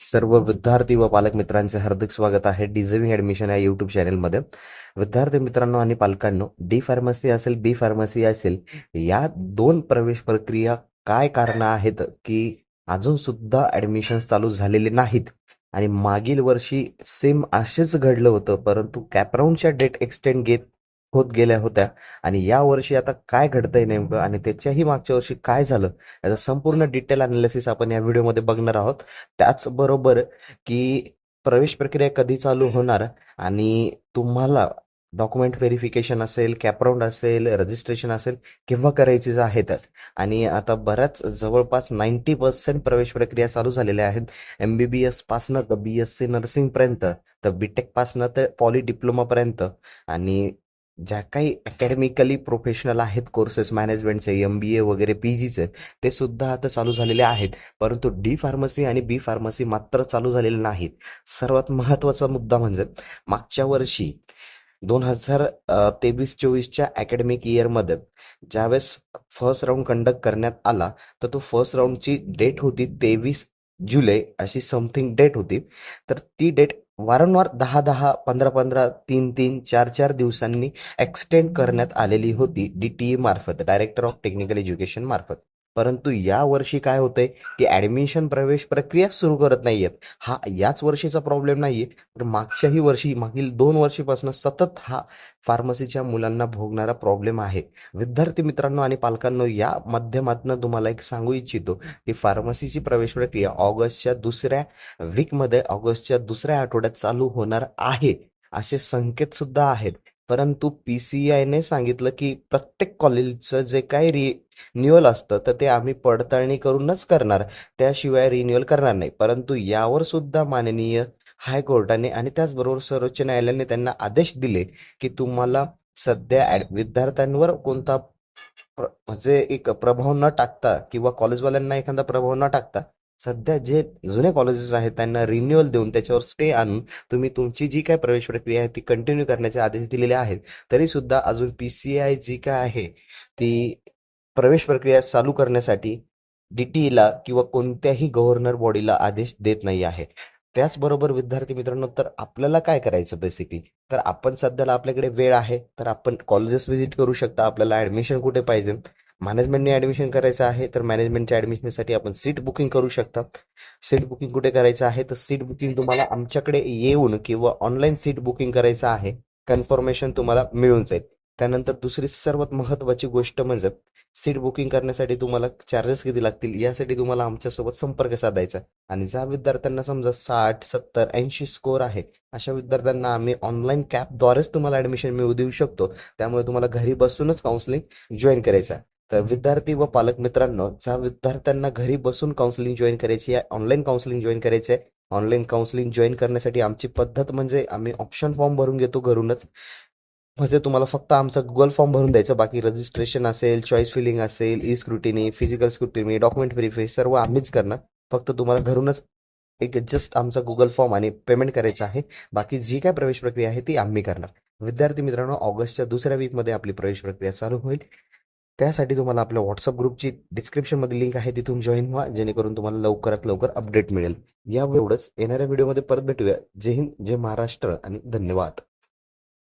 सर्व विद्यार्थी व पालक मित्रांचे हार्दिक स्वागत आहे डिझर्विंग ॲडमिशन या यूट्यूब चॅनलमध्ये. विद्यार्थी मित्रांनो आणि पालकांनो डी फार्मसी असेल बी फार्मसी असेल या दोन प्रवेश प्रक्रिया काय कारणं आहेत की अजून सुद्धा ॲडमिशन्स चालू झालेले नाहीत? आणि मागील वर्षी सेम असेच घडलं होतं परंतु कॅपराऊंडच्या डेट एक्सटेंड घेत होत गेल्या होत्या. आणि या वर्षी आता काय घडतंय नेमकं आणि त्याच्याही मागच्या वर्षी काय झालं याचा संपूर्ण डिटेल अनालिसिस आपण या व्हिडिओमध्ये बघणार आहोत. त्याचबरोबर की प्रवेश प्रक्रिया कधी चालू होणार आणि तुम्हाला डॉक्युमेंट व्हेरिफिकेशन असेल कॅपराऊंड असेल रजिस्ट्रेशन असेल केव्हा करायची आहेत. आणि आता बऱ्याच जवळपास नाईन्टी पर्सेंट प्रवेश प्रक्रिया चालू झालेल्या आहेत. एम बी बी एसपासनं तर बी एस सी नर्सिंगपर्यंत तर बी टेकपासनं तर पॉली डिप्लोमापर्यंत आणि ज्या काही अकॅडमिकली प्रोफेशनल आहेत कोर्सेस मॅनेजमेंटचे एम बी ए वगैरे पी जीचे ते सुद्धा आता चालू झालेले आहेत. परंतु डी फार्मसी आणि बी फार्मसी मात्र चालू झालेले नाहीत. सर्वात महत्त्वाचा मुद्दा म्हणजे मागच्या वर्षी दोन हजार तेवीस चोवीसच्या अकॅडमिक इयरमध्ये ज्यावेळेस फर्स्ट राऊंड कंडक्ट करण्यात आला तर तो फर्स्ट राऊंडची डेट होती तेवीस जुलै अशी समथिंग डेट होती. तर ती डेट वारंवार दहा दहा पंधरा पंधरा तीन तीन चार चार दिवसांनी एक्सटेंड करण्यात आलेली होती डी टी ई मार्फत डायरेक्टर ऑफ टेक्निकल एज्युकेशन मार्फत. परंतु या वर्षी काय होतंय की ॲडमिशन प्रवेश प्रक्रिया सुरू करत नाहीयेत. हा याच वर्षीचा प्रॉब्लेम नाहीये. तर मागच्याही वर्षी मागील दोन वर्षीपासून सतत हा फार्मसीच्या मुलांना भोगणारा प्रॉब्लेम आहे. विद्यार्थी मित्रांनो आणि पालकांनो या माध्यमातून तुम्हाला एक सांगू इच्छितो की फार्मसीची प्रवेश प्रक्रिया ऑगस्टच्या दुसऱ्या वीकमध्ये ऑगस्टच्या दुसऱ्या आठवड्यात चालू होणार आहे. असे संकेत सुद्धा आहेत. परंतु पी सी आयने सांगितलं की प्रत्येक कॉलेजचं जे काही रिन्युअल असतं तर ते आम्ही पडताळणी करूनच करणार. त्याशिवाय रिन्युअल करणार नाही. परंतु यावर सुद्धा माननीय हायकोर्टाने आणि त्याचबरोबर सर्वोच्च न्यायालयाने त्यांना आदेश दिले की तुम्हाला सध्या विद्यार्थ्यांवर कोणता प्र- म्हणजे एक प्रभाव न टाकता किंवा कॉलेजवाल्यांना एखादा प्रभाव न टाकता सध्या जे जुने कॉलेजेस आहेत त्यांना रिन्युअल देऊन त्याच्यावर स्टे आणून तुम्ही तुमची जी काय प्रवेश प्रक्रिया आहे ती कंटिन्यू करण्याचे आदेश दिलेले आहेत. तरी सुद्धा अजून पी सी आय जी काय आहे ती प्रवेश प्रक्रिया चालू करण्यासाठी डीटीईला किंवा कोणत्याही गव्हर्नर बॉडीला आदेश देत नाही आहे. त्याचबरोबर विद्यार्थी मित्रांनो तर आपल्याला काय करायचं बेसिकली तर आपण सध्याला आपल्याकडे वेळ आहे तर आपण कॉलेजेस व्हिजिट करू शकता आपल्याला ऍडमिशन कुठे पाहिजे? मॅनेजमेंटने ऍडमिशन करायचं आहे तर मॅनेजमेंटच्या ऍडमिशनसाठी आपण सीट बुकिंग करू शकता. सीट बुकिंग कुठे करायचं आहे? तर सीट बुकिंग तुम्हाला आमच्याकडे येऊन किंवा ऑनलाईन सीट बुकिंग करायचं आहे कन्फर्मेशन तुम्हाला मिळून जाईल. त्यानंतर दुसरी सर्वात महत्त्वाची गोष्ट म्हणजे सीट बुकिंग करण्यासाठी तुम्हाला चार्जेस किती लागतील यासाठी तुम्हाला आमच्यासोबत संपर्क साधायचा. आणि ज्या विद्यार्थ्यांना समजा साठ सत्तर ऐंशी स्कोर आहे अशा विद्यार्थ्यांना आम्ही ऑनलाईन कॅपद्वारेच तुम्हाला ऍडमिशन मिळवू देऊ शकतो. त्यामुळे तुम्हाला घरी बसूनच काउन्सिलिंग जॉईन करायचं. आहे तर विद्यार्थी व पालक मित्रांनो ज्या विद्यार्थ्यांना घरी बसून काउन्सिलिंग जॉईन करायची आहे ऑनलाईन काउन्सिलिंग जॉईन करायची आहे ऑनलाईन काउन्सिलिंग जॉईन करण्यासाठी आमची पद्धत म्हणजे आम्ही ऑप्शन फॉर्म भरून घेतो घरूनच. म्हणजे तुम्हाला फक्त आमचा गुगल फॉर्म भरून द्यायचं बाकी रजिस्ट्रेशन असेल चॉईस फिलिंग असेल E scrutiny physical scrutiny document verify सर्व आम्हीच करणार. फक्त तुम्हाला घरूनच एक जस्ट आमचा गुगल फॉर्म आणि पेमेंट करायचं आहे. बाकी जी काय प्रवेश प्रक्रिया आहे ती आम्ही करणार. विद्यार्थी मित्रांनो ऑगस्टच्या दुसऱ्या वीकमध्ये आपली प्रवेश प्रक्रिया चालू होईल. त्यासाठी तुम्हाला आपल्या व्हॉट्सअप ग्रुपची डिस्क्रिप्शनमध्ये लिंक आहे तिथून जॉईन व्हा जेणेकरून तुम्हाला लवकरात लवकर अपडेट मिळेल. या एवढंच. येणाऱ्या व्हिडिओमध्ये परत भेटूया. जय हिंद जय महाराष्ट्र आणि धन्यवाद.